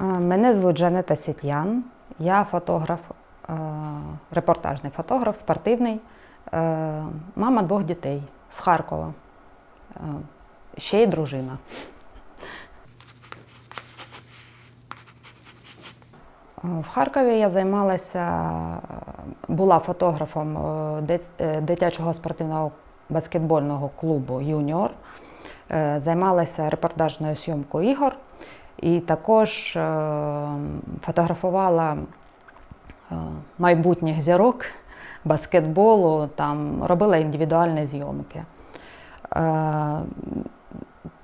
Мене звуть Жанета Сітян. Я фотограф, е, репортажний фотограф, спортивний, е, мама двох дітей з Харкова. Е, Ще й дружина. В Харкові я займалася, була фотографом дит- дитячого спортивного баскетбольного клубу Юніор. Займалася репортажною зйомкою ігор і також е, фотографувала е, майбутніх зірок баскетболу, там робила індивідуальні зйомки. Е,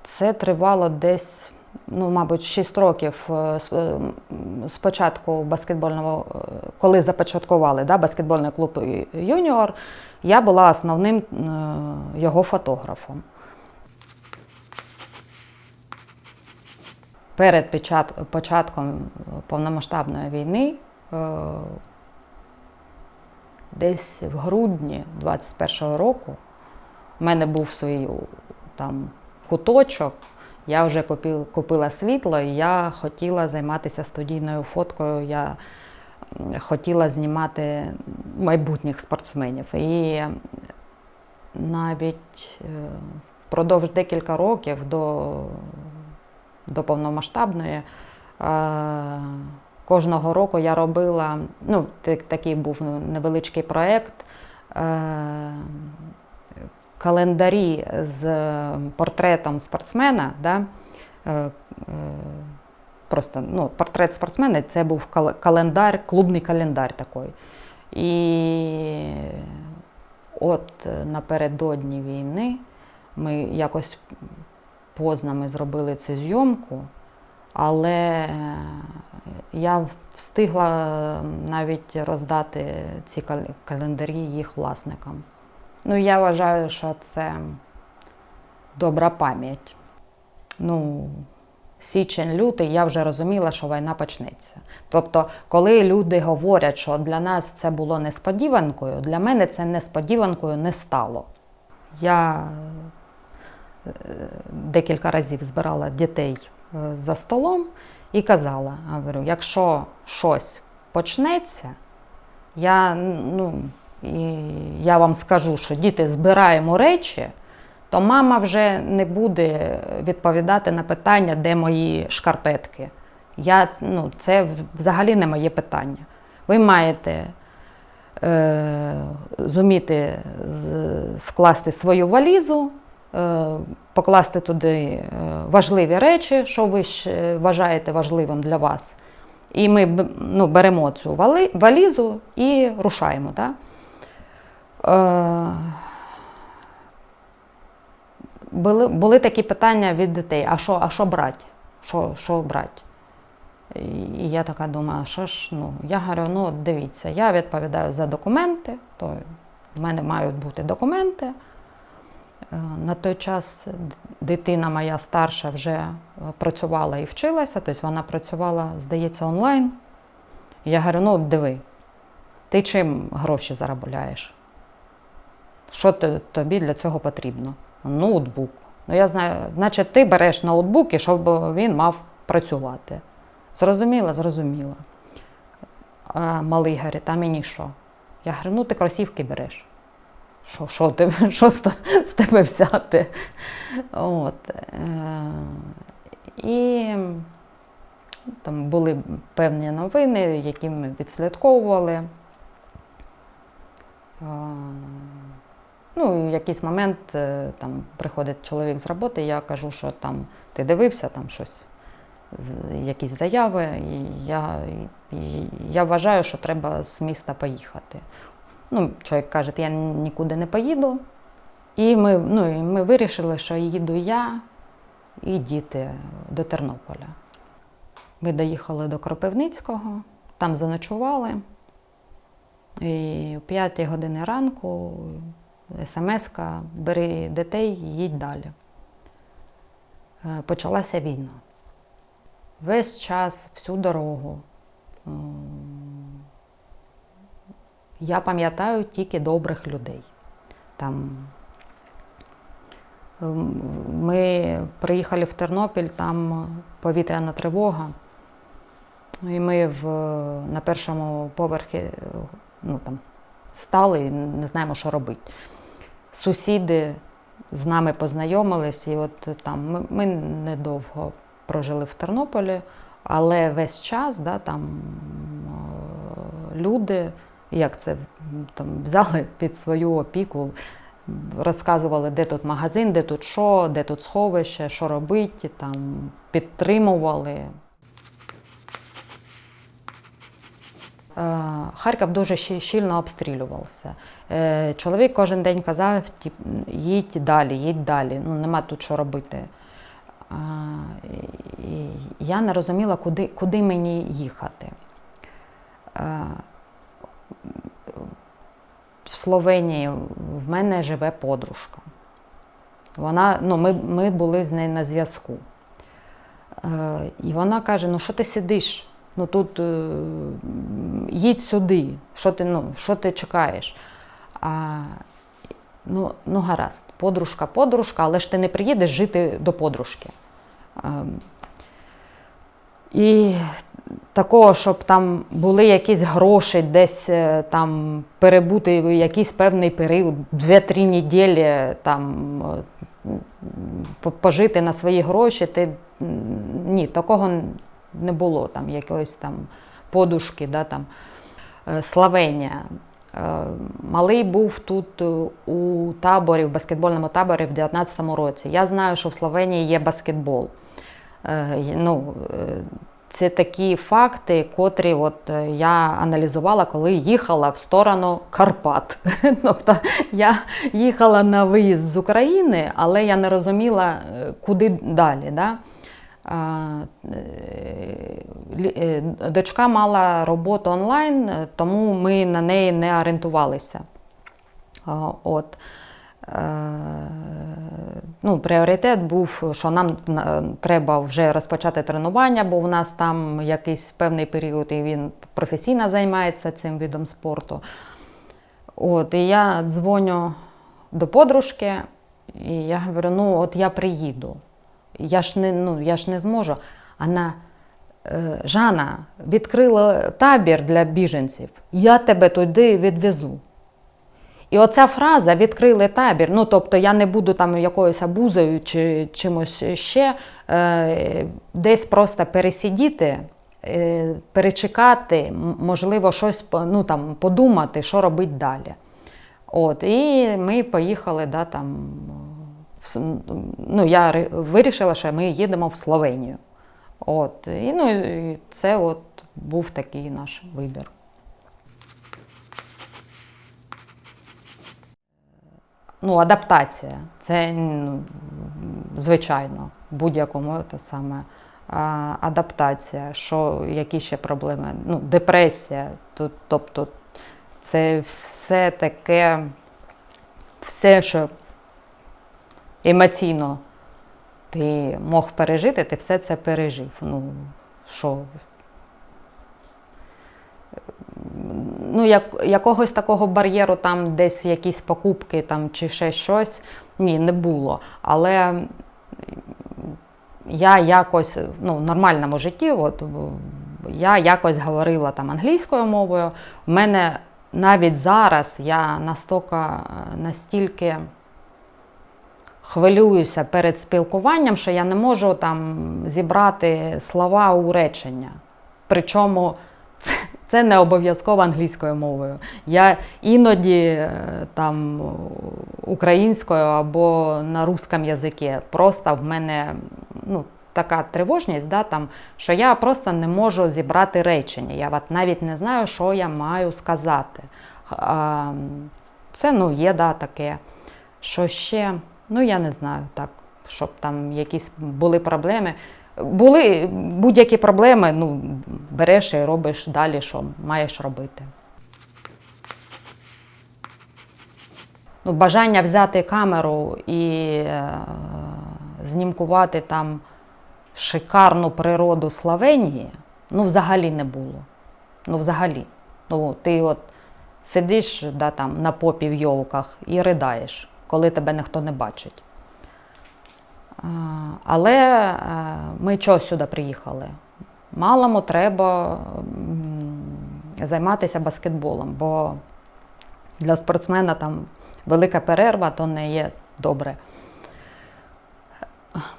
Це тривало десь, ну, мабуть, 6 років з- початку баскетбольного, коли започаткували да, баскетбольний клуб Юніор, я була основним його фотографом. Перед початком повномасштабної війни, е, десь в грудні 21-го року, в мене був свій там куточок. Я вже купила світло, і я хотіла займатися студійною фоткою. Я хотіла знімати майбутніх спортсменів. І навіть е, впродовж декілька років до, до повномасштабної. е, Кожного року я робила, ну, такий був невеличкий проєкт, е, календарі з портретом спортсмена. Да? Е, Просто ну, портрет спортсмена це був календар, клубний календар такий. І от напередодні війни ми якось поздно ми зробили цю зйомку, але е, я встигла навіть роздати ці календарі їх власникам. Ну, я вважаю, що це добра пам'ять. Ну, січень-лютий я вже розуміла, що війна почнеться. Тобто, коли люди говорять, що для нас це було несподіванкою, для мене це несподіванкою не стало. Я декілька разів збирала дітей е, за столом і казала: говорю, якщо щось почнеться, я, ну, і я вам скажу, що діти збираємо речі, то мама вже не буде відповідати на питання, де мої шкарпетки. Я, ну, це взагалі не моє питання. Ви маєте е, зуміти скласти свою валізу, покласти туди е, важливі речі, що ви вважаєте важливим для вас. І ми ну, беремо цю валізу і рушаємо. Да? Е, були, були такі питання від дітей: а що, а що брати? Що, що брати? І я така думаю, що ж, ну, я говорю, ну дивіться, я відповідаю за документи, то в мене мають бути документи. Е, На той час дитина моя старша вже е, працювала і вчилася, тобто вона працювала, здається, онлайн. Я говорю, ну от диви, ти чим гроші заробляєш? Що тобі для цього потрібно? Ноутбук. Ну, я знаю, значить, ти береш ноутбук, і щоб він мав працювати. Зрозуміла, зрозуміла. А малий говорить, а мені що? Я говорю, ну ти кросівки береш. Що, що, ти, що з, з тебе взяти? От. Е, і там були певні новини, які ми відслідковували. Е, Ну, в якийсь момент е, там приходить чоловік з роботи, я кажу, що там ти дивився там щось, якісь заяви. І я, і я вважаю, що треба з міста поїхати. Ну, чоловік каже, я нікуди не поїду. І ми, ну, і ми вирішили, що їду я і діти до Тернополя. Ми доїхали до Кропивницького, там заночували. І о 5 години ранку смс-ка бери дітей, їдь далі. Е, Почалася війна. Весь час, всю дорогу. Я пам'ятаю тільки добрих людей. Там ми приїхали в Тернопіль, там повітряна тривога. І ми в, на першому поверхі ну, там, стали і не знаємо, що робити. Сусіди з нами познайомились, і от там ми, ми недовго прожили в Тернополі, але весь час да, там е, люди, як це там, взяли під свою опіку, розказували, де тут магазин, де тут що, де тут сховище, що робити, там, підтримували. Е, Харків дуже щільно обстрілювався. Е, Чоловік кожен день казав, їдь далі, їдь далі, ну нема тут що робити. Я не розуміла, куди, куди мені їхати. Е, В Словенії в мене живе подружка. Вона, ну, ми, ми були з нею на зв'язку. Е, І вона каже: ну що ти сидиш? Ну тут е, їдь сюди, що ти, ну, що ти чекаєш? А, ну, ну гаразд, подружка, подружка, але ж ти не приїдеш жити до подружки. Ем, і такого, щоб там були якісь гроші, десь е, там перебути в якийсь певний період, 2-3 неділі там е, пожити на свої гроші, ти ні, такого не було там якоїсь там подушки, да, там. Е, Е, Малий був тут у таборі, в баскетбольному таборі в 2019 році. Я знаю, що в Словенії є баскетбол. Е, Ну, е, це такі факти, котрі от е, я аналізувала, коли їхала в сторону Карпат. Тобто я їхала на виїзд з України, але я не розуміла, куди далі. Да? Дочка мала роботу онлайн, тому ми на неї не орієнтувалися. От. Е, Ну, пріоритет був, що нам е, треба вже розпочати тренування, бо в нас там якийсь певний період, і він професійно займається цим видом спорту. От, і я дзвоню до подружки, і я говорю: ну, от я приїду. Я ж не, ну, я ж не зможу. Вона, «Е, Жана, відкрила табір для біженців, я тебе туди відвезу. І оця фраза відкрили табір. Ну, тобто я не буду там якоюсь абузою чи чимось ще, е, десь просто пересидіти, е, перечекати, можливо, щось ну, там, подумати, що робити далі. От, і ми поїхали, да, там, в ну, я вирішила, що ми їдемо в Словенію. От, і, ну, це от був такий наш вибір. Ну, адаптація. Це ну, звичайно, будь-якому те саме. Адаптація, що які ще проблеми? Ну, депресія. Тут, тобто це все таке, все, що емоційно ти мог пережити, ти все це пережив. Ну, що ну, як, якогось такого бар'єру, там десь якісь покупки там, чи ще щось, ні, не було. Але я якось ну, в нормальному житті, от, я якось говорила там англійською мовою. У мене навіть зараз я настільки, настільки хвилююся перед спілкуванням, що я не можу там зібрати слова у речення. Причому це, не обов'язково англійською мовою. Я іноді е, там українською або на русском язикі. Просто в мене ну, така тривожність, да, там, що я просто не можу зібрати речення. Я от навіть не знаю, що я маю сказати. Це ну, є да, таке. Що ще? Ну, я не знаю, так, щоб там якісь були проблеми. Були будь-які проблеми, ну, береш і робиш далі, що маєш робити. Ну, бажання взяти камеру і е, знімкувати там шикарну природу Словенії, ну, взагалі не було. Ну, взагалі. Ну, ти от сидиш да, там, на попі в йолках і ридаєш, коли тебе ніхто не бачить. Але е, ми чого сюди приїхали? малому треба займатися баскетболом, бо для спортсмена там велика перерва, то не є добре.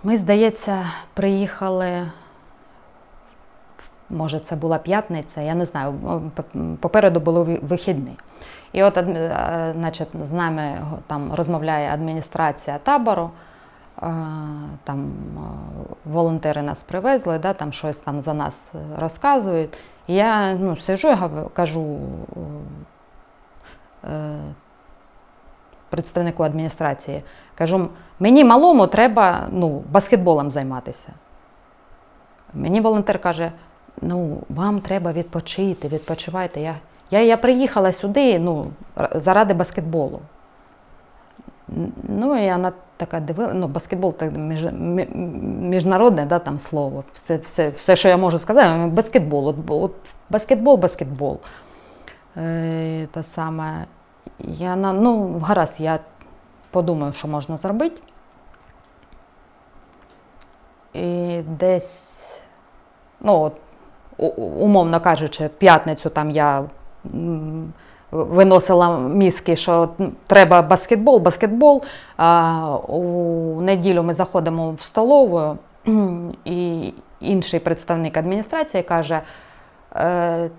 Ми, здається, приїхали. Може, це була п'ятниця, я не знаю. Попереду були вихідні. І от е, значить, з нами там розмовляє адміністрація табору. Там волонтери нас привезли, да, там щось там за нас е, розказують. Я ну, сижу і кажу е, представнику адміністрації, кажу, мені малому треба ну, баскетболом займатися. Мені волонтер каже: ну, вам треба відпочити, відпочивайте. Я, я, я приїхала сюди ну, заради баскетболу. Ну, і вона така дивила, ну, баскетбол так між, міжнародне да, там слово. Все, все, все, що я можу сказати, баскетбол. От, от, баскетбол, баскетбол. Е, те саме. Я на, ну, гаразд, я подумаю, що можна зробити. І десь, ну, от, умовно кажучи, п'ятницю там я виносила мізки, що треба баскетбол, баскетбол. А у неділю ми заходимо в столову, і інший представник адміністрації каже: «Е,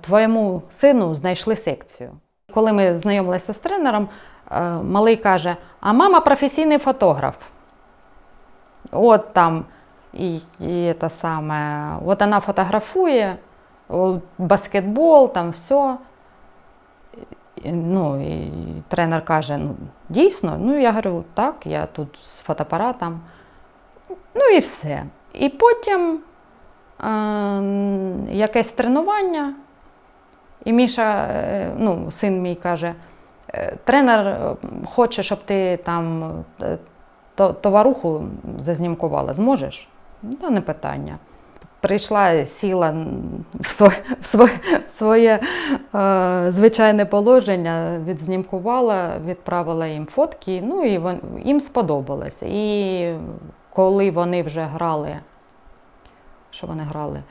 твоєму сину знайшли секцію. Коли ми знайомилися з тренером, е, малий каже: а мама професійний фотограф. От там і, і те саме, от вона фотографує, баскетбол, там все. Ну, і тренер каже: ну, дійсно, ну я говорю, так, я тут з фотоапаратом. Ну і все. І потім е, якесь тренування, і Міша, е, ну, син мій каже, «Е, тренер е, хоче, щоб ти там товаруху зазнімкувала. Зможеш? Ну, Та не питання. Прийшла, сіла в своє, в своє, в своє е, звичайне положення, відзнімкувала, відправила їм фотки, ну і вон, їм сподобалось. І коли вони вже грали, що вони грали?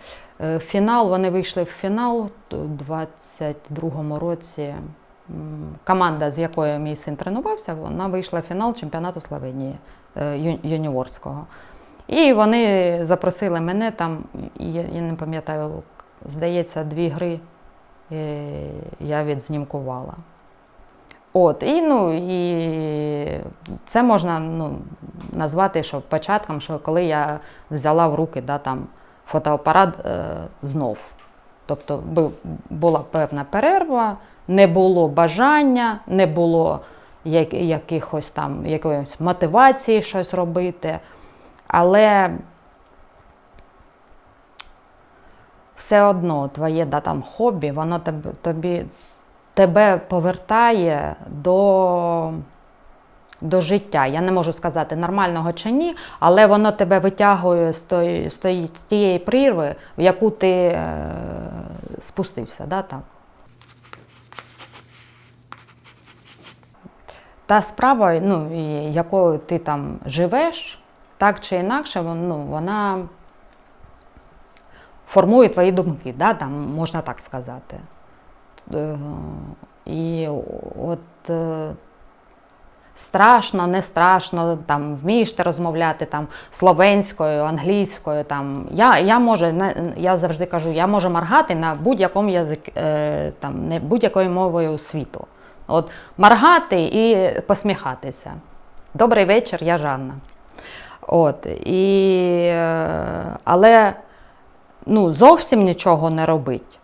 Е, Фінал, вони вийшли в фінал у 22-му році. Команда, з якою мій син тренувався, вона вийшла в фінал чемпіонату Словенії е, юніорського. І вони запросили мене там, я, я не пам'ятаю, здається, дві гри е, я відзнімкувала. От, і, ну, і це можна ну, назвати що початком, що коли я взяла в руки да, там, фотоапарат е, знов. Тобто була певна перерва, не було бажання, не було як- якихось там якоїсь мотивації щось робити. Але все одно твоє да, там, хобі, воно тебе, тобі, тебе повертає до, до життя. Я не можу сказати, нормального чи ні, але воно тебе витягує з, тої, з тої- тієї прірви, в яку ти е, спустився. Да, так. Та справа, ну, якою ти там живеш, так чи інакше, ну, вона формує твої думки, да, там, можна так сказати. Е, І от е, страшно, не страшно, там, вмієш ти розмовляти там, словенською, англійською. Там. Я, я, можу, я завжди кажу, я можу моргати на будь-якому язик, е, там, не будь-якою мовою світу. От моргати і посміхатися. Добрий вечір, я Жанна. От, і, е, але ну, зовсім нічого не робить.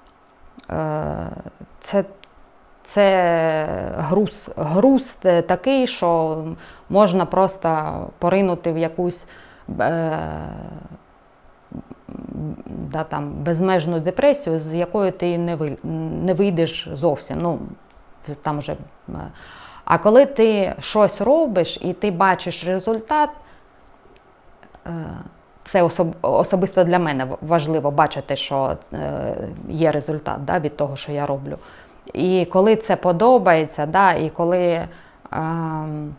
Е, Це, це груз, груз такий, що можна просто поринути в якусь е, да, там, безмежну депресію, з якої ти не, ви, не вийдеш зовсім. Ну, там вже, а коли ти щось робиш і ти бачиш результат, це особ, особисто для мене важливо бачити, що е, є результат да, від того, що я роблю. І коли це подобається, да, і коли ем,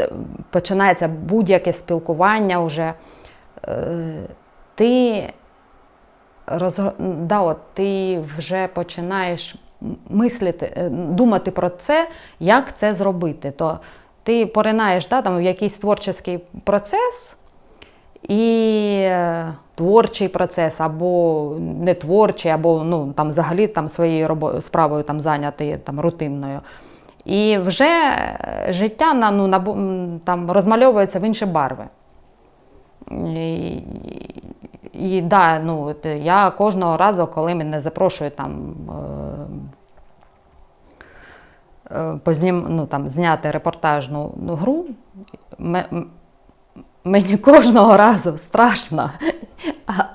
е, починається будь-яке спілкування вже е, ти, розго- да, от, ти вже починаєш мислити, е, думати про це, як це зробити. То ти поринаєш да, там, в якийсь творчий процес, і е, творчий процес, або не творчий, або ну, там, взагалі там, своєю робо- справою там, зайнятий там, рутинною. І вже е, життя на, ну, м, там, розмальовується в інші барви. І, і да, ну, я кожного разу, коли мене запрошують там, е, познім, ну, там, зняти репортажну ну, гру, мені кожного разу страшно.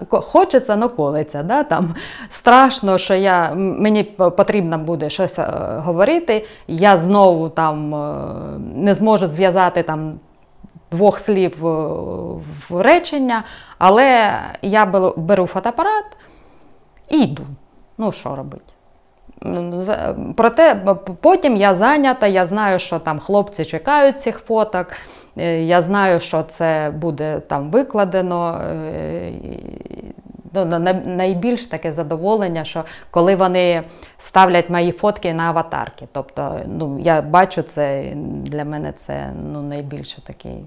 Хочеться, но колиться. Да? Там, страшно, що я, мені потрібно буде щось е, говорити, я знову там, е, не зможу зв'язати там, двох слів е, в речення, але я беру фотоапарат і йду. Ну, що робити? Проте потім я зайнята, я знаю, що там хлопці чекають цих фоток, е, я знаю, що це буде там викладено. е, Ну, на- на- найбільш таке задоволення, що коли вони ставлять мої фотки на аватарки. Тобто, ну, я бачу це, для мене це ну, найбільше такий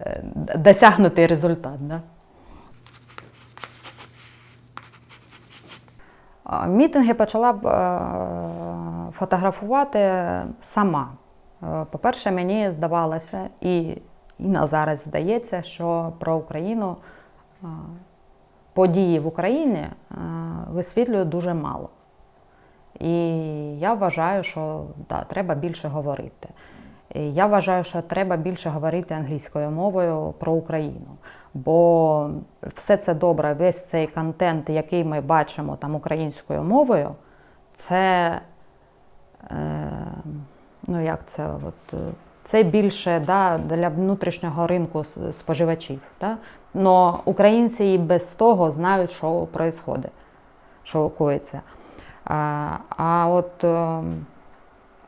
е, досягнутий результат. Да? Мітинги почала б, е, фотографувати сама. Е, По-перше, мені здавалося, і, і на зараз здається, що про Україну е, події в Україні висвітлюють дуже мало. І я вважаю, що да, треба більше говорити. Я вважаю, що треба більше говорити англійською мовою про Україну. Бо все це добре, весь цей контент, який ми бачимо там українською мовою, це, е, ну як це, от, е, це більше да, для внутрішнього ринку споживачів. Да? Но українці і без того знають, що відбувається, що коїться. А, а от е,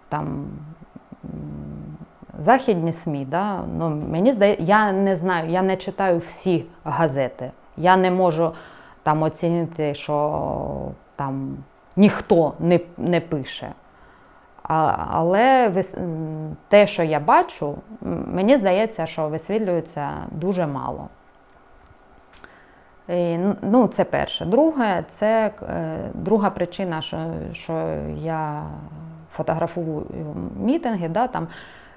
там західні СМІ, да, ну, мені здається, я не знаю, я не читаю всі газети. Я не можу там оцінити, що там ніхто не, не пише. А, але вис- те, що я бачу, мені здається, що висвітлюється дуже мало. І, ну, це перше. Друге, це е, друга причина, що, що я фотографую мітинги, да, там,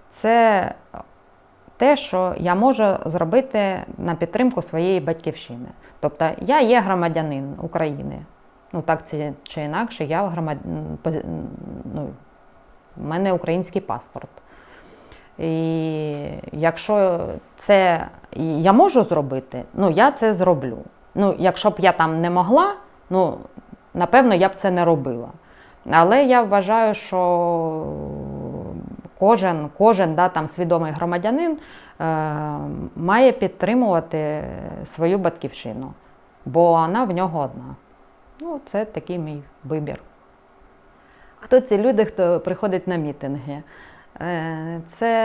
це те, що я можу зробити на підтримку своєї батьківщини. Тобто я є громадянин України. Ну, так чи, чи інакше, я громад... ну, в мене український паспорт. І якщо це я можу зробити, ну я це зроблю. Ну, якщо б я там не могла, ну напевно я б це не робила. Але я вважаю, що кожен, кожен да, там, свідомий громадянин е, має підтримувати свою батьківщину, бо вона в нього одна. Ну, це такий мій вибір. Хто ці люди, хто приходить на мітинги? Е, Це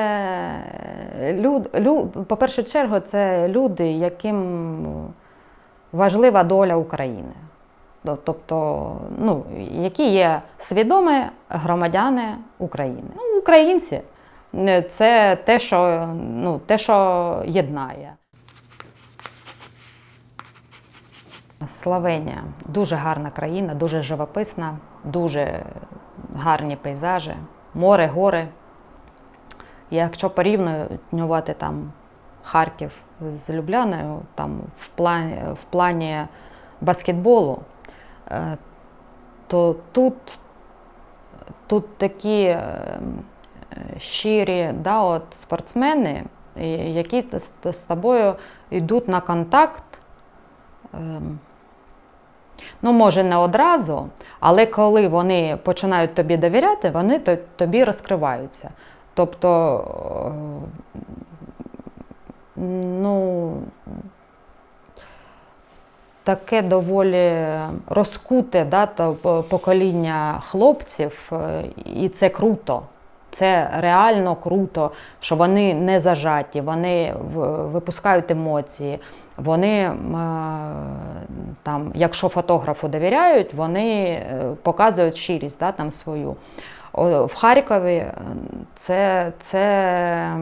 люд, лю, по першу чергу, це люди, яким важлива доля України. Тобто, ну, які є свідомі громадяни України. Українці Е, це те, що, ну, те, що єднає. Словенія дуже гарна країна, дуже живописна, дуже гарні пейзажі, море, гори. Якщо порівнювати там Харків з Любляною, там в плані, в плані баскетболу, е, то тут, тут такі е, е, щирі да, от спортсмени, які з тобою йдуть на контакт. ем, Ну, може, не одразу, але коли вони починають тобі довіряти, вони тобі розкриваються. Тобто, е, ну, таке доволі розкуте да, то покоління хлопців, е, і це круто. Це реально круто, що вони не зажаті, вони випускають емоції. Вони, е, там, якщо фотографу довіряють, вони е, показують щирість да, там, свою. В Харкові е, це, це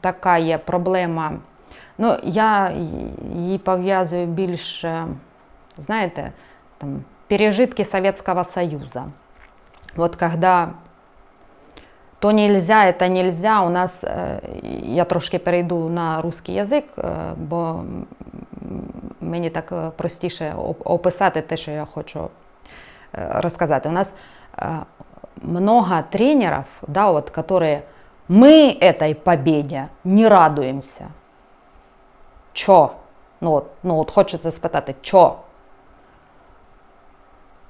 така є проблема. Ну, я її пов'язую більше, знаєте, там, пережитки Советского Союза. Вот когда то нельзя, это нельзя, у нас, е, я трошки перейду на русский язик, е, бо м, мені так е, простіше оп- описати те, що я хочу е, розказати. У нас е, много тренеров, да, вот, которые мы этой победе не радуемся. Чо? Ну, от, ну, от хочеться спитати, чо?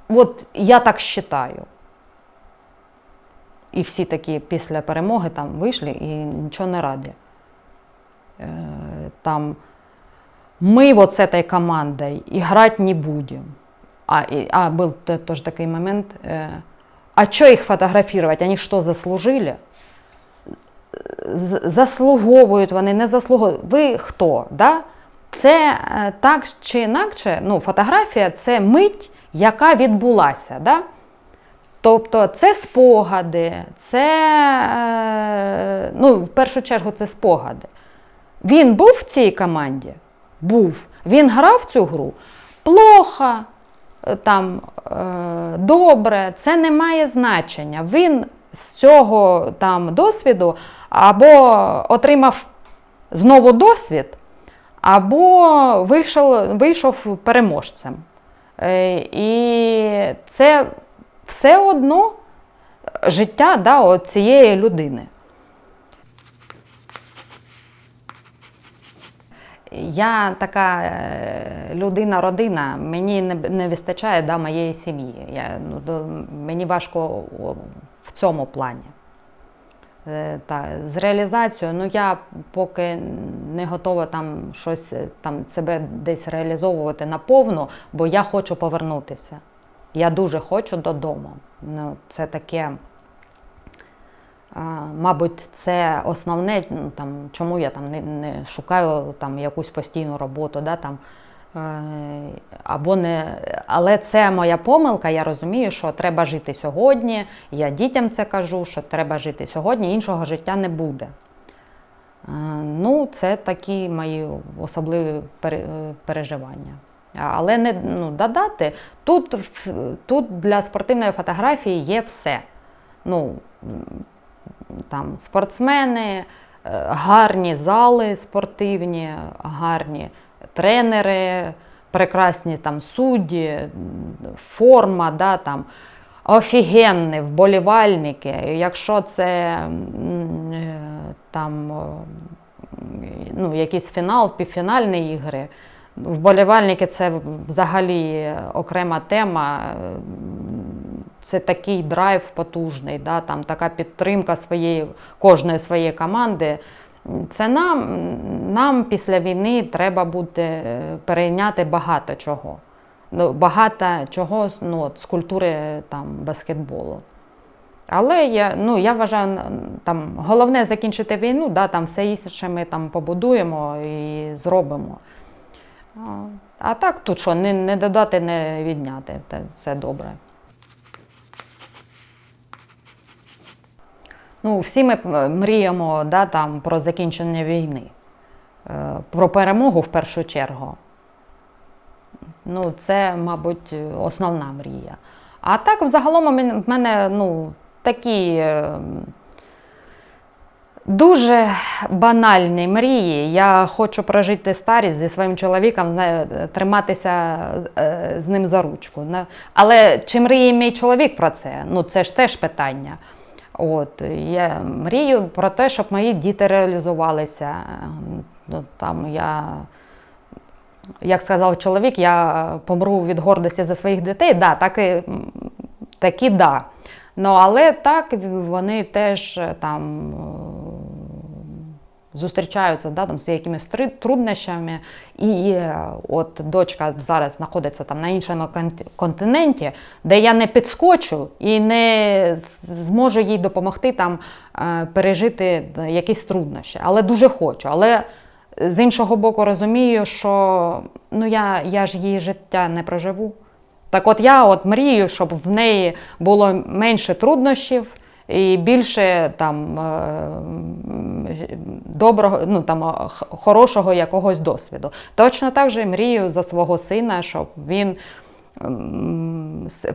От я так вважаю. І всі такі після перемоги там вийшли і нічого не раді. Е, Там мы вот с этой командой играть не будем. А, и, а был т- тоже такой момент, э, а что их фотографировать, они что, заслужили? З- Заслуговують вони, не заслуговують. Ви хто? Да? Це е, так чи інакше, ну, фотографія це мить, яка відбулася. Да? Тобто це спогади, це, е, ну, в першу чергу, це спогади. Він був в цій команді? Був. Він грав цю гру? Плохо, е, там, е, добре, це не має значення. Він з цього там, досвіду або отримав знову досвід, або вийшов, вийшов переможцем. І це все одно життя да, цієї людини. Я така е, людина-родина, мені не, не вистачає да, моєї сім'ї. Я, ну, до, мені важко в цьому плані. Е, Та, з реалізацією, ну я поки не готова там щось е, там себе десь реалізовувати наповну, бо я хочу повернутися. Я дуже хочу додому. Ну, це таке. Мабуть, це основне, ну, там, чому я там не, не шукаю там, якусь постійну роботу. Да, там, е, або не, але це моя помилка, я розумію, що треба жити сьогодні. Я дітям це кажу, що треба жити сьогодні, іншого життя не буде. Е, Ну, це такі мої особливі е, переживання. Але не ну, додати, тут, тут для спортивної фотографії є все. Ну, там спортсмени, е, гарні зали спортивні, гарні тренери, прекрасні там судді, форма, да, там, офігенні вболівальники. Якщо це е, там, ну, якийсь фінал, півфінальні ігри, вболівальники це взагалі окрема тема. Це такий драйв потужний, да, там така підтримка своєї, кожної своєї команди. Це нам, нам після війни треба буде е, перейняти багато чого. Ну, багато чого ну, от, з культури там, баскетболу. Але я, ну, я вважаю, там, головне закінчити війну, да, там все інше ми там побудуємо і зробимо. А, так тут що, не, не додати, не відняти, це все добре. Ну, всі ми мріємо да, там, про закінчення війни, Е, про перемогу в першу чергу. Ну, це, мабуть, основна мрія. А так, взагалом, в мене ну, такі е, дуже банальні мрії. Я хочу прожити старість зі своїм чоловіком, триматися е, з ним за ручку. Але чи мріє мій чоловік про це? Ну, це ж теж питання. От, я мрію про те, щоб мої діти реалізувалися. Ну, там я як сказав чоловік, я помру від гордості за своїх дітей. Да, так і, такі да. Ну, але так вони теж е, там зустрічаються да, там, з якимись труднощами, і е, от дочка зараз знаходиться там на іншому континенті, де я не підскочу і не зможу їй допомогти там е, пережити е, якісь труднощі. Але дуже хочу. Але з іншого боку, розумію, що ну, я, я ж її життя не проживу. Так от я от мрію, щоб в неї було менше труднощів і більше там е, доброго, ну там е, хорошого якогось досвіду. Точно так же мрію за свого сина, щоб він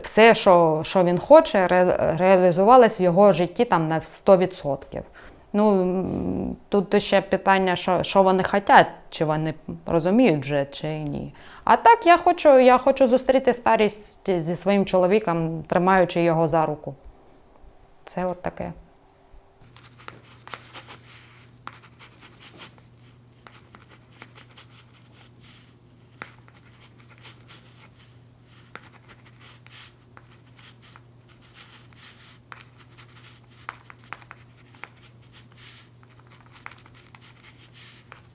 все, що, що він хоче, ре, реалізувалось в його житті там на 100%. Ну, тут ще питання, що, що вони хочуть, чи вони розуміють вже, чи ні. А так я хочу, я хочу зустріти старість зі своїм чоловіком, тримаючи його за руку. Це от таке.